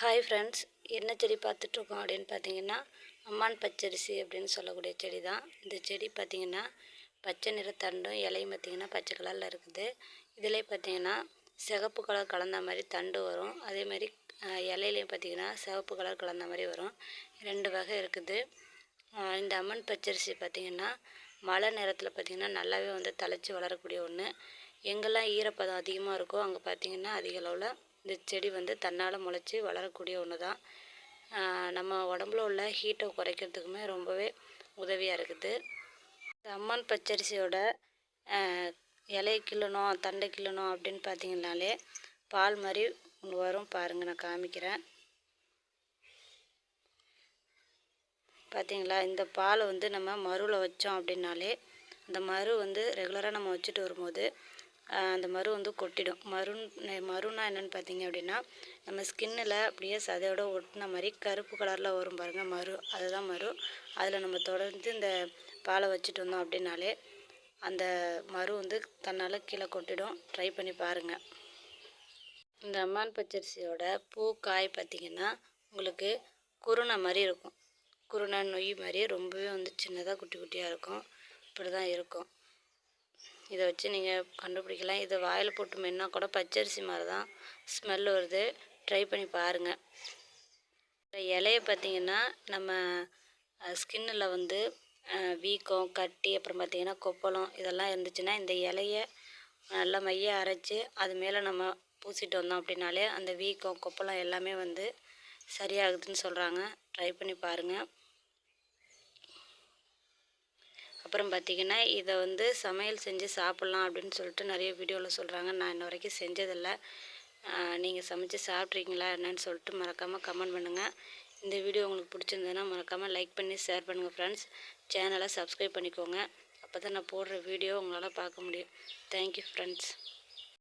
Hi friends என்ன செடி பார்த்துட்ருக்கோம் அப்படின்னு பார்த்தீங்கன்னா அம்மான் பச்சரிசி அப்படின்னு சொல்லக்கூடிய செடி தான் இந்த செடி பார்த்திங்கன்னா பச்சை நிற தண்டும் இலையும் பார்த்திங்கன்னா பச்சை கலரில் இருக்குது. இதில் பார்த்திங்கன்னா சிகப்பு கலர் கலந்த மாதிரி தண்டு வரும். அதே மாதிரி இலையிலையும் பார்த்திங்கன்னா சிவப்பு கலர் கலந்த மாதிரி வரும். ரெண்டு வகை இருக்குது. இந்த அம்மன் பச்சரிசி பார்த்திங்கன்னா மழை நேரத்தில் பார்த்திங்கன்னா நல்லாவே வந்து தழைச்சி வளரக்கூடிய ஒன்று எங்கெல்லாம் ஈரப்பதம் அதிகமாக இருக்கோ அங்கே பார்த்திங்கன்னா அதிக அளவில் இந்த செடி வந்து தன்னால் முளைச்சி வளரக்கூடிய ஒன்று தான் நம்ம உடம்புல உள்ள ஹீட்டை குறைக்கிறதுக்குமே ரொம்பவே உதவியாக இருக்குது. இந்த அம்மன் பச்சரிசியோட இலையை கிள்ளணும் தண்டை கிள்ளணும் அப்படின்னு பார்த்தீங்கன்னாலே பால் மாதிரி ஒன்று வரும் பாருங்கள் நான் காமிக்கிறேன். பார்த்தீங்களா இந்த பாலை வந்து நம்ம மருவில் வச்சோம் அப்படின்னாலே அந்த மரு வந்து ரெகுலராக நம்ம வச்சுட்டு வரும்போது அந்த மரு வந்து கொட்டிடும். மருன் மருன்னா என்னென்னு பார்த்தீங்க அப்படின்னா நம்ம ஸ்கின்னில் அப்படியே சதையோட ஒட்டின மாதிரி கருப்பு கலரில் வரும் பாருங்கள் மரு. அதுதான் மரு. அதில் நம்ம தொடர்ந்து இந்த பாலை வச்சுட்டு வந்தோம் அப்படின்னாலே அந்த மரு வந்து தன்னால் கீழே கொட்டிடும். ட்ரை பண்ணி பாருங்கள் இந்த அம்மான் பச்சரிசியோட பூ காய் பார்த்திங்கன்னா உங்களுக்கு குருணை மாதிரி இருக்கும். குருணை நொய் மாதிரி ரொம்பவே வந்து சின்னதாக குட்டி குட்டியாக இருக்கும். இப்படி தான் இருக்கும். இதை வச்சு நீங்கள் கண்டுபிடிக்கலாம். இதை வாயில் போட்டு மென்னா கூட பச்சரிசி மாதிரி தான் ஸ்மெல் வருது. ட்ரை பண்ணி பாருங்கள் இந்த இலையை பார்த்திங்கன்னா நம்ம ஸ்கின்னில் வந்து வீக்கம் கட்டி அப்புறம் பார்த்திங்கன்னா கொப்பளம் இதெல்லாம் இருந்துச்சுன்னா இந்த இலையை நல்லா மைய அரைச்சி அது மேலே நம்ம பூசிட்டு வந்தோம் அப்படின்னாலே அந்த வீக்கம் கொப்பளம் எல்லாமே வந்து சரியாகுதுன்னு சொல்கிறாங்க ட்ரை பண்ணி பாருங்கள் அப்புறம் பார்த்திங்கன்னா இதை வந்து சமையல் செஞ்சு சாப்பிட்லாம் அப்படின்னு சொல்லிட்டு நிறைய வீடியோவில் சொல்கிறாங்க நான் இன்ன வரைக்கும் செஞ்சதில்லை. நீங்கள் சமைச்சு சாப்பிட்றீங்களா என்னன்னு சொல்லிட்டு மறக்காமல் கமெண்ட் பண்ணுங்கள் இந்த வீடியோ உங்களுக்கு பிடிச்சிருந்ததுன்னா மறக்காமல் லைக் பண்ணி ஷேர் பண்ணுங்கள் ஃப்ரெண்ட்ஸ் சேனலை சப்ஸ்கிரைப் பண்ணிக்கோங்க. அப்போ தான் நான் போடுற வீடியோ உங்களால் பார்க்க முடியும். Thank you friends